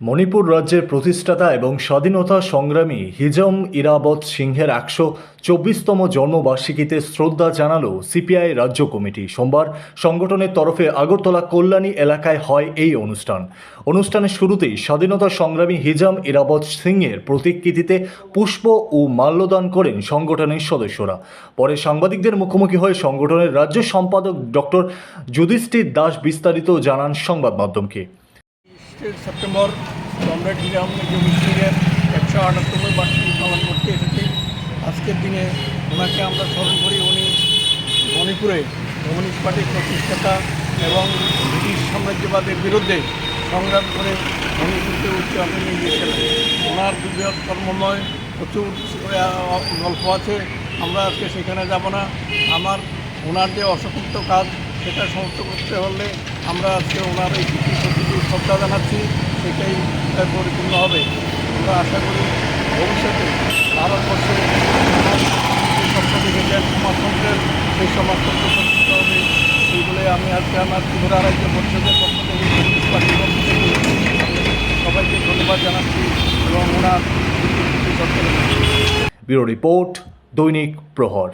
মণিপুর রাজ্যের প্রতিষ্ঠাতা এবং স্বাধীনতা সংগ্রামী হিজম ইরাবত সিংহের একশো চব্বিশতম জন্মবার্ষিকীতে শ্রদ্ধা জানালো সিপিআই রাজ্য কমিটি। সোমবার সংগঠনের তরফে আগরতলা কল্যাণী এলাকায় হয় এই অনুষ্ঠান। অনুষ্ঠানের শুরুতেই স্বাধীনতা সংগ্রামী হিজাম ইরাবত সিংহের প্রতিকৃতিতে পুষ্প ও মাল্যদান করেন সংগঠনের সদস্যরা। পরে সাংবাদিকদের মুখোমুখি হয়ে সংগঠনের রাজ্য সম্পাদক ডক্টর যুধিষ্ঠির দাস বিস্তারিত জানান সংবাদ মাধ্যমকে। তেইশে সেপ্টেম্বর কমরেড হিরাম জমির একশো আটাত্তম বার্ষিকী পালন করতে এসেছি। আজকের দিনে ওনাকে আমরা স্মরণ করি, উনি মণিপুরে কমিউনিস্ট পার্টির প্রতিষ্ঠাতা এবং ব্রিটিশ সাম্রাজ্যবাদের বিরুদ্ধে সংগ্রাম করে মণিপুরকে উচ্চ আকারে নিয়ে গিয়েছিলেন ওনার বৃহৎ কর্মময়, প্রচুর গল্প আছে। আমরা আজকে সেখানে যাব না। আমার ওনার যে অসমাপ্ত কাজ সেটা সমস্ত করতে হলে আমরা আজকে ওনার এই প্রতিটি শ্রদ্ধা জানাচ্ছি, সেটাই পরিপূর্ণ হবে। আমরা আশা করি ভবিষ্যতে ভারতবর্ষে স্বপ্ন দেখেছেন সমাজতন্ত্রের সেই সমাজতন্ত্র প্রতিষ্ঠিত হবে এই বলে আমি আজকে আমার ত্রিপুরা রাজ্য পরিষদের পক্ষ থেকে পার্টির পক্ষ থেকে সবাইকে ধন্যবাদ জানাচ্ছি এবং ওনার ব্যুরো রিপোর্ট দৈনিক প্রহর।